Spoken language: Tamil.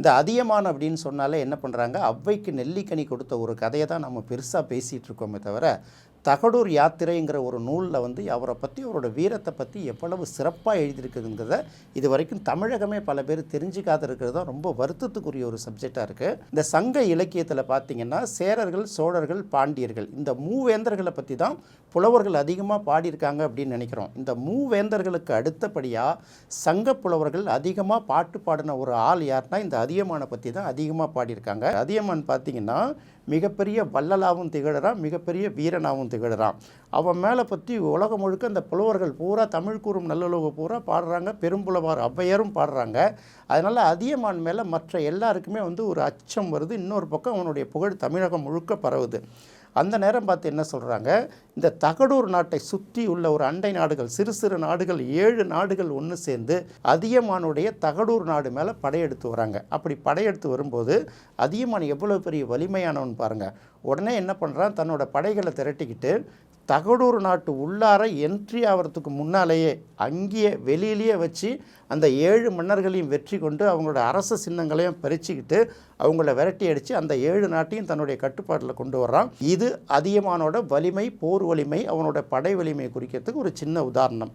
இந்த அதியமான் அப்படின்னு சொன்னாலே என்ன பண்ணுறாங்க ஔவைக்கு நெல்லிக்கனி கொடுத்த ஒரு கதையை தான் நம்ம பெருசாக பேசிகிட்டு இருக்கோமே தவிர தகடூர் யாத்திரைங்கிற ஒரு நூலில் வந்து அவரை பற்றி அவரோட வீரத்தை பற்றி எவ்வளவு சிறப்பாக எழுதியிருக்குதுங்கிறத இது வரைக்கும் தமிழகமே பல பேர் தெரிஞ்சுக்காத இருக்கிறது தான் ரொம்ப வருத்தத்துக்குரிய ஒரு சப்ஜெக்டாக இருக்குது இந்த சங்க இலக்கியத்தில் பார்த்தீங்கன்னா சேரர்கள் சோழர்கள் பாண்டியர்கள் இந்த மூவேந்தர்களை பற்றி தான் புலவர்கள் அதிகமாக பாடியிருக்காங்க அப்படின்னு நினைக்கிறோம். இந்த மூவேந்தர்களுக்கு அடுத்தபடியாக சங்க புலவர்கள் அதிகமாக பாட்டு பாடின ஒரு ஆள் யாருன்னா இந்த அதியமானை பற்றி தான் அதிகமாக பாடியிருக்காங்க. அதியமான் பார்த்திங்கன்னா மிகப்பெரிய வள்ளலாகவும் திகழறான் மிகப்பெரிய வீரனாகவும் திகழறான். அவன் மேலே பற்றி உலகம் முழுக்க அந்த புலவர்கள் பூரா தமிழ் கூறும் நல்லுலக பூரா பாடுறாங்க பெரும்புலவார் ஔவையாரும் பாடுறாங்க. அதனால் அதியமான் மேலே மற்ற எல்லாருக்குமே வந்து ஒரு அச்சம் வருது. இன்னொரு பக்கம் அவனுடைய புகழ் தமிழகம் முழுக்க பரவுது. அந்த நேரம் பார்த்து என்ன சொல்கிறாங்க இந்த தகடூர் நாட்டை சுற்றி உள்ள ஒரு அண்டை நாடுகள் சிறு சிறு நாடுகள் ஏழு நாடுகள் ஒன்று சேர்ந்து அதியமானுடைய தகடூர் நாடு மேலே படையெடுத்து வராங்க. அப்படி படையெடுத்து வரும்போது அதியமான் எவ்வளோ பெரிய வலிமையானவன் பாருங்கள் உடனே என்ன பண்ணுறான் தன்னோட படைகளை திரட்டிக்கிட்டு தகடூர் நாட்டு உள்ளார என்ட்ரி ஆகிறதுக்கு முன்னாலேயே அங்கேயே வெளியிலேயே வச்சு அந்த ஏழு மன்னர்களையும் வெற்றி கொண்டு அவங்களோட அரச சின்னங்களையும் பறிச்சுக்கிட்டு அவங்கள விரட்டி அடித்து அந்த ஏழு நாட்டையும் தன்னுடைய கட்டுப்பாட்டில் கொண்டு வர்றான். இது அதியமானோட வலிமை போர் வலிமை அவனோட படை வலிமை குறிக்கிறதுக்கு ஒரு சின்ன உதாரணம்.